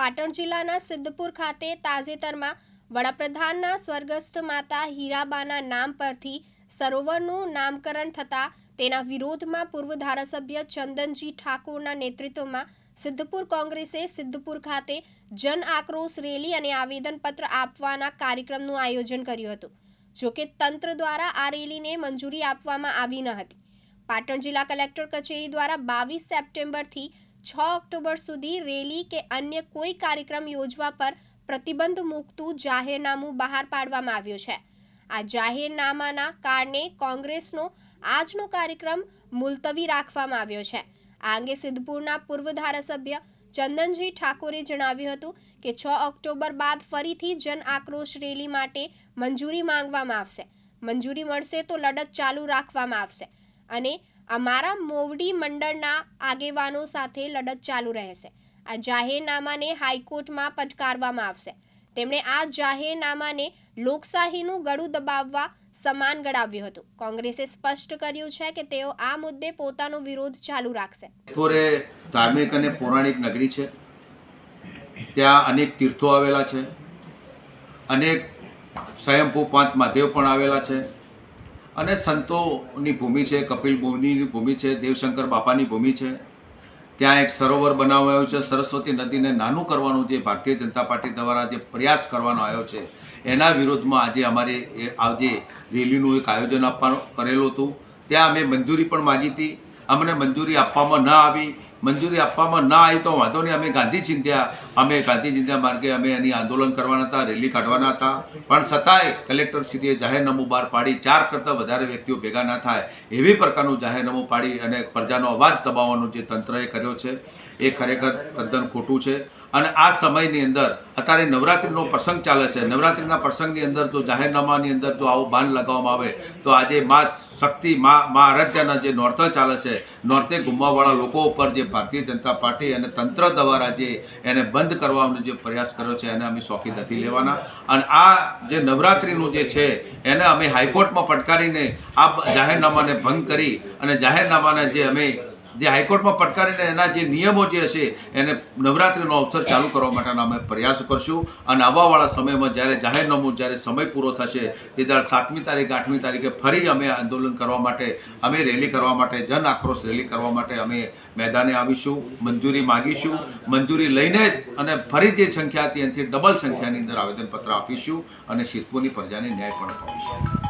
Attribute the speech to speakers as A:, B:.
A: પાટણ જિલ્લાના સિદ્ધપુર ખાતે તાજેતરમાં વડાપ્રધાનના સ્વર્ગસ્થ માતા હીરાબાના નામ પરથી સરોવરનું નામકરણ થતાં તેના વિરોધમાં પૂર્વ ધારાસભ્ય ચંદનજી ઠાકોરના નેતૃત્વમાં સિદ્ધપુર કોંગ્રેસે સિદ્ધપુર ખાતે જન આક્રોશ રેલી અને આવેદનપત્ર આપવાના કાર્યક્રમનું આયોજન કર્યું હતું જોકે તંત્ર દ્વારા આ રેલીને મંજૂરી આપવામાં આવી ન હતી. પાટણ જિલ્લા કલેક્ટર કચેરી દ્વારા બાવીસ સપ્ટેમ્બરથી છ ઓક્ટોબર સુધી રેલી કે અન્ય કોઈ કાર્યક્રમ યોજવા પર પ્રતિબંધ મૂકતું જાહેરનામું બહાર પાડવામાં આવ્યું છે. આ જાહેરનામાના કારણે કોંગ્રેસનો આજનો કાર્યક્રમ મુલતવી રાખવામાં આવ્યો છે. આ અંગે સિદ્ધપુરના પૂર્વ ધારાસભ્ય ચંદનજી ઠાકોરે જણાવ્યું હતું કે છ ઓક્ટોબર બાદ ફરીથી જન આક્રોશ રેલી માટે મંજૂરી માંગવામાં આવશે. મંજૂરી મળશે તો લડત ચાલુ રાખવામાં આવશે અને અમારા મોવડી મંડળના આગેવાનો સાથે લડત ચાલુ રહેશે. આ જાહેરનામાને હાઈકોર્ટમાં પટકારવામાં આવશે. તેમણે આ જાહેરનામાને લોકશાહીનું ગળું દબાવવા સમાન ગણાવ્યું હતું. કોંગ્રેસે સ્પષ્ટ કર્યું છે કે તેઓ આ મુદ્દે પોતાનો વિરોધ ચાલુ રાખશે.
B: સિદ્ધપુર ધાર્મિક અને પૌરાણિક નગરી છે. ત્યાં અનેક તીર્થો આવેલા છે. અનેક સ્વયંભૂ પાંચ મહાદેવ પણ આવેલા છે. અને સંતોની ભૂમિ છે, કપિલ મુનિની ભૂમિ છે, દેવશંકર બાપાની ભૂમિ છે. ત્યાં એક સરોવર બનાવાયો છે, સરસ્વતી નદીને નાનું કરવાનું જે ભારતીય જનતા પાર્ટી દ્વારા જે પ્રયાસ કરવાનો આવ્યો છે, એના વિરોધમાં આજે અમારે આજે રેલીનું એક આયોજન આપવાનું કરેલું હતું. ત્યાં અમે મંજૂરી પણ માગી હતી. અમને મંજૂરી આપવામાં ન આવી. મંજૂરી આપવામાં ના આવી તો વાંધો નહીં. અમે ગાંધી ચિંધ્યા. અમે ગાંધી ચિંધ્યા માર્ગે અમે એની આંદોલન કરવાના હતા, રેલી કાઢવાના હતા. પણ છતાંય કલેક્ટરશ્રીએ જાહેરનામું બહાર પાડી. ચાર કરતાં વધારે વ્યક્તિઓ ભેગા ના થાય એવી પ્રકારનું જાહેરનામું પાડી અને પ્રજાનો અવાજ દબાવવાનું જે તંત્રએ કર્યો છે, એ ખરેખર તદ્દન ખોટું છે. અને આ સમયની અંદર અત્યારે નવરાત્રિનો પ્રસંગ ચાલે છે. નવરાત્રિના પ્રસંગની અંદર જો જાહેરનામાની અંદર જો આવું બાન લગાવવામાં આવે, તો આજે મા શક્તિ, મા મા આરાધ્યના જે નોર્થ ચાલે છે નોર્થે ગુમવાવાળા લોકો ઉપર જે ભારતીય જનતા પાર્ટી અને તંત્ર દ્વારા જે એને બંધ કરવાનો જે પ્રયાસ કર્યો છે, એને અમે શોખી નથી લેવાના. અને આ જે નવરાત્રિનું જે છે, એને અમે હાઈકોર્ટમાં પડકારીને આ જાહેરનામાને ભંગ કરી અને જાહેરનામાને જે અમે જે હાઈકોર્ટમાં પટકારીને એના જે નિયમો જે હશે, એને નવરાત્રિનો અવસર ચાલુ કરવા માટેના અમે પ્રયાસ કરશું. અને આવવાવાળા સમયમાં જ્યારે જાહેરનામું જ્યારે સમય પૂરો થશે, તે દર સાતમી તારીખ, આઠમી તારીખે ફરી અમે આંદોલન કરવા માટે, અમે રેલી કરવા માટે, જન આક્રોશ રેલી કરવા માટે અમે મેદાને આવીશું. મંજૂરી માગીશું. મંજૂરી લઈને જ અને ફરી જે સંખ્યા હતી એનાથી ડબલ સંખ્યાની અંદર આવેદનપત્ર આપીશું અને સિદ્ધપુરની પ્રજાને ન્યાય પણ અપાવીશું.